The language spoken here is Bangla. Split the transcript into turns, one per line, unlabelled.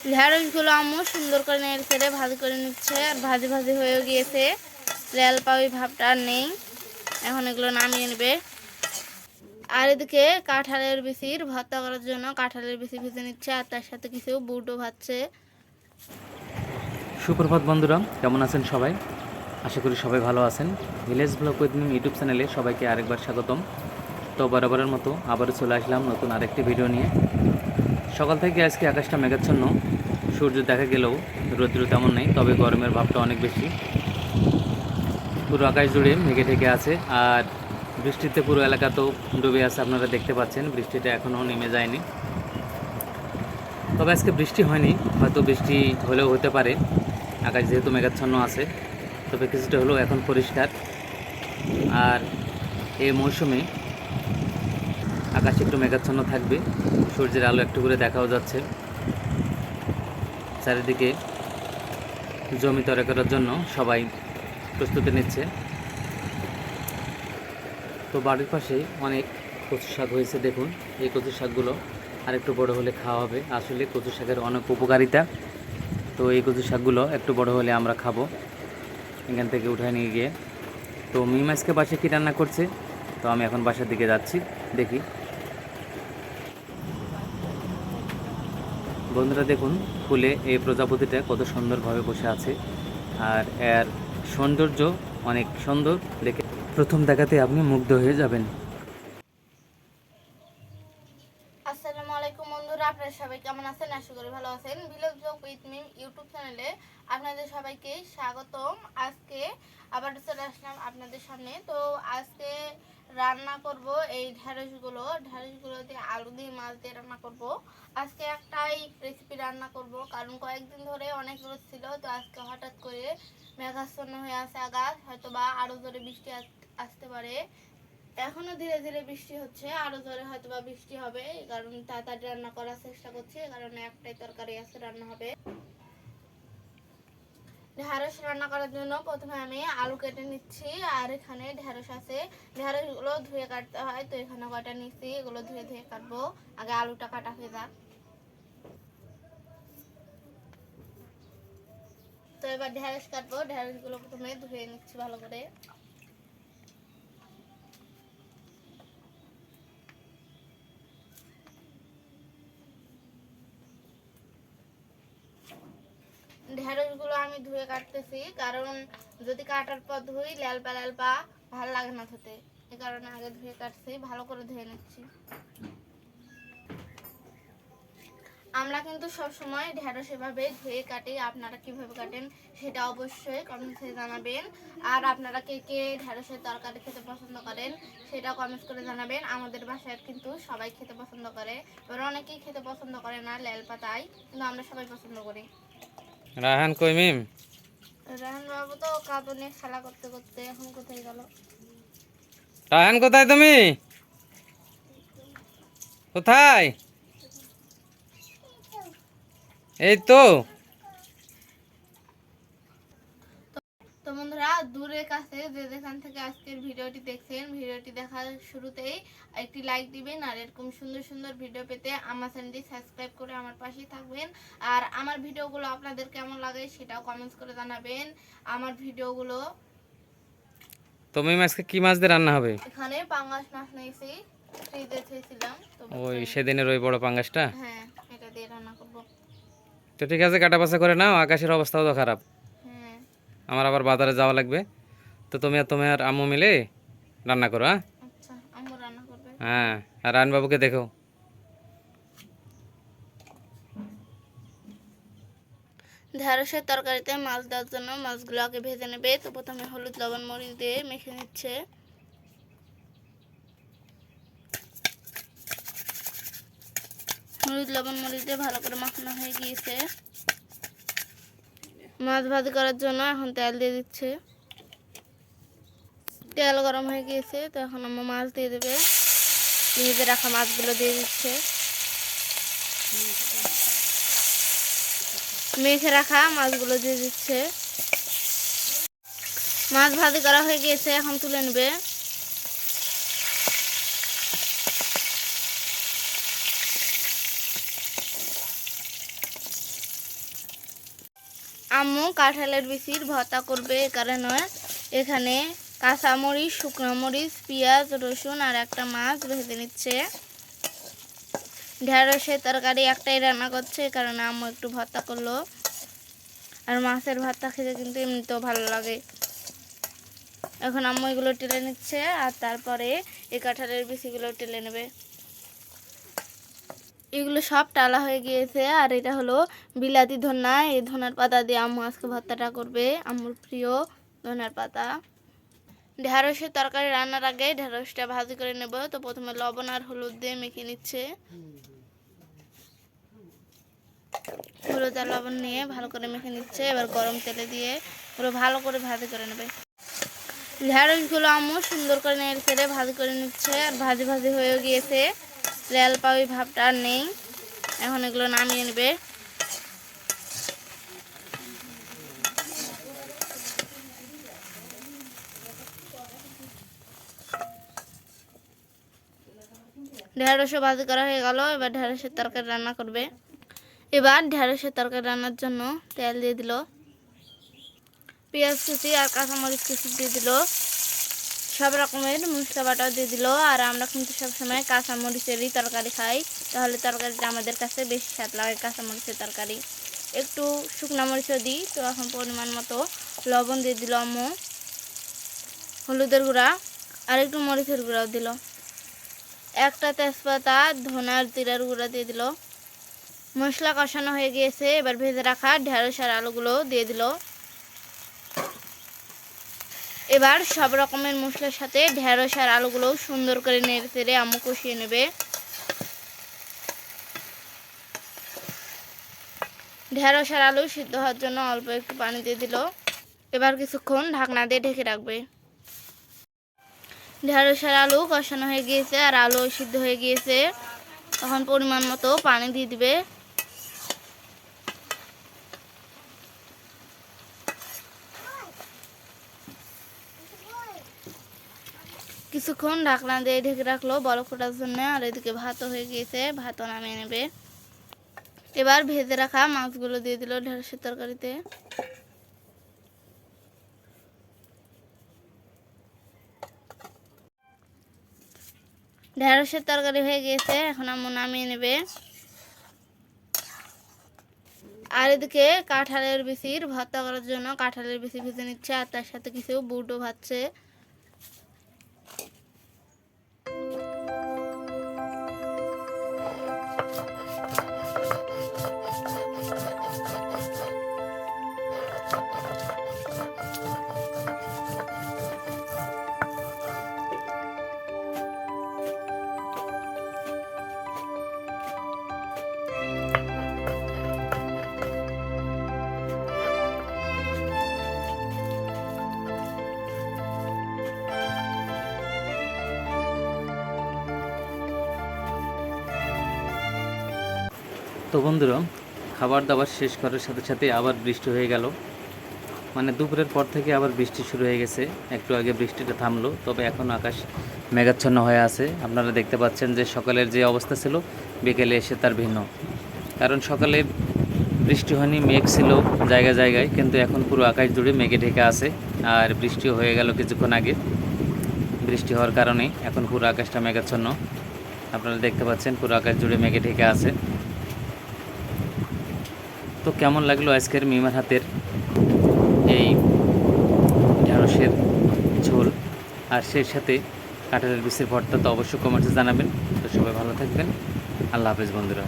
ঢেঁড়সগুলো আম্মু সুন্দর করে নেড়ে ছেড়ে ভাজি করে নিচ্ছে। আর ভাজি ভাজি হয়ে গিয়েছে। রেল পাওই ভাবটা নেই। এখন এগুলো নামিয়ে নেবে। আর এদিকে কাঁঠালের বিচির ভর্তা করার জন্য কাঁঠালের বিচি ভেজে নিচ্ছে। আর তার সাথে কিছু বুটও ভাজছে।
সুপ্রভাত বন্ধুরা, কেমন আছেন সবাই? আশা করি সবাই ভালো আছেন। ভিলেজ ব্লগ উইথ ইউটিউব চ্যানেলে সবাইকে আরেকবার স্বাগতম। তো বরাবরের মতো আবারও চলে আসলাম নতুন আরেকটি ভিডিও নিয়ে। সকাল থেকে আজকে আকাশটা মেঘাচ্ছন্ন। সূর্য দেখা গেলেও রৌদ্র তেমন নেই, তবে গরমের ভাবটা অনেক বেশি। পুরো আকাশ জুড়ে মেঘে ঢেকে আছে, আর বৃষ্টিতে পুরো এলাকা তো ডুবে আছে আপনারা দেখতে পাচ্ছেন, বৃষ্টিটা এখনও নেমে যায়নি। তবে আজকে বৃষ্টি হয়নি, হয়তো বৃষ্টি হলেও হতে পারে। আকাশ যেহেতু মেঘাচ্ছন্ন আছে, তবে কিছুটা হলেও এখন পরিষ্কার। আর এই মৌসুমে আকাশ একটু মেঘাচ্ছন্ন থাকবে। সূর্যের আলো একটু করে দেখাও যাচ্ছে। চারিদিকে জমি তরে করার জন্য সবাই প্রস্তুতি নিচ্ছে। তো বাড়ির পাশে অনেক কচু শাক হয়েছে, দেখুন। এই কচু শাকগুলো আর একটু বড় হলে খাওয়া হবে। আসলে কচু শাকের অনেক উপকারিতা। তো এই কচু শাকগুলো একটু বড় হলে আমরা খাব। এখান থেকে উঠায় নিয়ে গিয়ে। তো মিম আজকে বাসে কী রান্না করছে? তো আমি এখন বাসার দিকে যাচ্ছি। দেখি। বন্ধুরা দেখুন, ফুলে এই প্রজাপতিটা কত সুন্দরভাবে বসে আছে। আর এর সৌন্দর্য অনেক সুন্দর, দেখে প্রথম দেখাতে আপনি মুগ্ধ হয়ে যাবেন।
আপনাদের সবাইকে স্বাগতম। আজকে আবার চলে আসলাম আপনাদের সামনে। তো আজকে রান্না করব এই ঢ্যাঁড়সগুলো ঢ্যাঁড়সগুলো দিয়ে আলু দিয়ে মাছ দিয়ে রান্না করব। আজকে একটাই রেসিপি রান্না করব, কারণ কয়েকদিন ধরে অনেক রোদ ছিল, তো আজকে হঠাৎ করে মেঘাচ্ছন্ন হয়ে আছে আকাশ হয়তো বা আরও জোরে বৃষ্টি আসতে পারে। এখনও ধীরে ধীরে বৃষ্টি হচ্ছে, আরও জোরে হয়তো বা বৃষ্টি হবে কারণ তাড়াতাড়ি রান্না করার চেষ্টা করছি কারণে একটাই তরকারি আছে রান্না হবে। ঢ্যাঁড়স রান্না করার জন্য প্রথমে আমি আলু কেটে নিচ্ছি, আর এখানে ঢেঁড়স আছে। ঢেঁড়সগুলো গুলো ধুয়ে কাটতে হয়, তো এখানে কটা নিচ্ছি এগুলো ধুয়ে ধুয়ে কাটবো। আগে আলুটা কাটা হয়ে যাক। তো এবার ঢেঁড়স কাটবো ঢেঁড়সগুলো গুলো প্রথমে ধুয়ে নিচ্ছি ভালো করে। ঢেঁড়সগুলো আমি ধুয়ে কাটতেছি, কারণ যদি কাটার পর ধুই লালপা লালপা ভালো লাগে না খেতে এই কারণে আগে ধুয়ে কাটছি, ভালো করে ধুয়ে নিচ্ছি। আমরা কিন্তু সব সময় ঢেঁড়স এভাবে ধুয়ে কাটি, আপনারা কীভাবে কাটেন সেটা অবশ্যই কমেন্টসে জানাবেন। আর আপনারা কে কে ঢেঁড়সের তরকারি খেতে পছন্দ করেন সেটা কমেন্টস করে জানাবেন। আমাদের বাসায় কিন্তু সবাই খেতে পছন্দ করে, এবার অনেকেই খেতে পছন্দ করে না লাল পাতায় কিন্তু আমরা সবাই পছন্দ করি।
রাহান কই মিম?
রাহান বাবু তো নিয়ে খেলা করতে করতে এখন কোথায় গেল?
রাহান কোথায় তুমি? কোথায়? এই তো
বন্ধুরা দূরের কাছে যে যেখান থেকে আজকের ভিডিওটি দেখছেন ভিডিওটি দেখার শুরুতেই একটি লাইক দিবেন আর এরকম সুন্দর সুন্দর ভিডিও পেতে আমার চ্যানেলটি সাবস্ক্রাইব করে আমার পাশেই থাকবেন। আর আমার ভিডিওগুলো আপনাদের কেমন লাগে সেটাও কমেন্টস করে জানাবেন। আমার ভিডিওগুলো
তো মিম আজকে কি মাছ দিয়ে রান্না হবে?
এখানে পাঙ্গাস মাছ নিয়েছি ফ্রিজে তো
ওই সেদিনের ওই বড় পাঙ্গাসটা?
হ্যাঁ এটা দিয়ে রান্না করব।
তো ঠিক আছে কাটা বাছা করে নাও আকাশের অবস্থাও তো খারাপ। আমার আবার বাজারে যাওয়া লাগবে। তো তুমি আর তুমি আর আম্মু মিলে রান্না করো হ্যাঁ?
আচ্ছা আম্মু রান্না
হ্যাঁ আর রায়নবাবুকে দেখো।
ঢেঁড়সের তরকারিতে মাছ দেওয়ার জন্য মাছগুলো আগে ভেজে নেবে। তো প্রথমে হলুদ লবণ মরিচ দিয়ে মেখে নিচ্ছে। হলুদ লবণ মরিচ দিয়ে ভালো করে মাখানো হয়ে গিয়েছে। মাছ ভাত করার জন্য এখন তেল দিয়ে দিচ্ছে। তেল গরম হয়ে গিয়েছে, তো এখন আমার মাছ দিয়ে দেবে। ভেজে রাখা মাছগুলো দিয়ে দিচ্ছে। মেখে রাখা মাছগুলো দিয়ে দিচ্ছে। মাছ ভাত করা হয়ে গিয়েছে, এখন তুলে নেবে। আম্মু কাঁঠালের বিচির ভর্তা করবে এ কারণে। এখানে কাঁচামরিচ, শুকনো মরিচ, পেঁয়াজ, রসুন আর একটা মাছ ভেজে নিচ্ছে। ঢেঁড়সের তরকারি একটাই রান্না করছে, এ কারণে আম্মু একটু ভর্তা করল। আর মাছের ভর্তা খেতে কিন্তু এমনিতেও ভালো লাগে। এখন আম্মু এগুলো টেলে নিচ্ছে আর তারপরে এই কাঁঠালের বিচিগুলো টেলে নেবে। এগুলো সব টালা হয়ে গিয়েছে। আর এটা হলো বিলাতি ধনা এই ধনার পাতা দিয়ে আম্মু আজকে ভর্তাটা করবে। আম্মুর প্রিয় ধনার পাতা। ঢেঁড়সের তরকারি রান্নার আগে ঢেঁড়সটা ভাজি করে নেব। তো প্রথমে লবণ আর হলুদ দিয়ে মেখে নিচ্ছে। হলুদ আর লবণ নিয়ে ভালো করে মেখে নিচ্ছে। এবার গরম তেলে দিয়ে পুরো ভালো করে ভাজি করে নেবে। ঢেঁড়সগুলো আম্মু সুন্দর করে নেড়ে ভাজি করে নিচ্ছে। আর ভাজি ভাজি হয়ে গিয়েছে। লাল পাউই ভাবটা আর নেই। এখন এগুলো নামিয়ে নেবে। ঢেঁড়সও ভাজি করা হয়ে গেল, এবার ঢেঁড়সের তরকারি রান্না করবে। এবার ঢেঁড়সের তরকারি রান্নার জন্য তেল দিয়ে দিল। পেঁয়াজ কুচি আর কাঁচামরিচ কুচি দিয়ে দিল। সব রকমের মশলা বাটাও দিয়ে দিল। আর আমরা কিন্তু সবসময় কাঁচামরিচেরই তরকারি খাই। তাহলে তরকারিটা আমাদের কাছে বেশি স্বাদ লাগে, কাঁচামরিচের তরকারি। একটু শুকনো মরিচও দিই, তো এখন পরিমাণ মতো লবণ দিয়ে দিল আম্মু। হলুদের গুঁড়া, আর একটু মরিচের গুঁড়াও দিল। একটা তেজপাতা, ধনার জিরার গুঁড়া দিয়ে দিল। মশলা কষানো হয়ে গিয়েছে, এবার ভেজে রাখা ঢেঁড়স আর আলুগুলো দিয়ে দিল। এবার সব রকমের মশলার সাথে ঢেঁড়স আর আলুগুলো সুন্দর করে নেড়ে চেড়ে আম্মু কষিয়ে নেবে। ঢেঁড়স আর আলু সিদ্ধ হওয়ার জন্য অল্প একটু পানি দিয়ে দিল। এবার কিছুক্ষণ ঢাকনা দিয়ে ঢেকে রাখবে। ঢেঁড়স আর আলু কষানো হয়ে গিয়েছে আর আলু সিদ্ধ হয়ে গিয়েছে। তখন পরিমাণ মতো পানি দিয়ে দিবে। কিছুক্ষণ ঢাকনা দিয়ে ঢেকে রাখল বরফ ফোটার জন্য, আর এদিকে ভাতও হয়ে গিয়েছে, ভাতও নামিয়ে নেবে। এবার ভেজে রাখা মাছগুলো দিয়ে দিল ঢেঁড়সের তরকারিতে। ঢেঁড়সের তরকারি হয়ে গিয়েছে, এখন আম্মু নামিয়ে নেবে। আর এদিকে কাঁঠালের বিচির ভর্তা করার জন্য কাঁঠালের বিচি ভেজে নিচ্ছে, আর তার সাথে কিছু বুটও ভাজছে। Thank you.
তো বন্ধুরা খাবার দাবার শেষ করার সাথে সাথে আবার বৃষ্টি হয়ে গেল। মানে দুপুরের পর থেকে আবার বৃষ্টি শুরু হয়ে গেছে। একটু আগে বৃষ্টিটা থামলো, তবে এখন আকাশ মেঘাচ্ছন্ন হয়ে আছে। আপনারা দেখতে পাচ্ছেন যে সকালের যে অবস্থা ছিল, বিকেলে এসে তার ভিন্ন। কারণ সকালে বৃষ্টি হয়নি, মেঘ ছিল জায়গায় জায়গায়, কিন্তু এখন পুরো আকাশ জুড়ে মেঘে ঢেকে আছে। আর বৃষ্টিও হয়ে গেল কিছুক্ষণ আগে। বৃষ্টি হওয়ার কারণে এখন পুরো আকাশটা মেঘাচ্ছন্ন। আপনারা দেখতে পাচ্ছেন পুরো আকাশ জুড়ে মেঘে ঢেকে আছে। তো কেমন লাগল আজকের মিমার হাতের এই ঢেঁড়সের ঝোল? আর সেই সাথে কাঁঠালের বিচের ভর্তা তো অবশ্যই কমেন্টে জানাবেন। তো সবাই ভালো থাকবেন। আল্লাহ হাফেজ বন্ধুরা।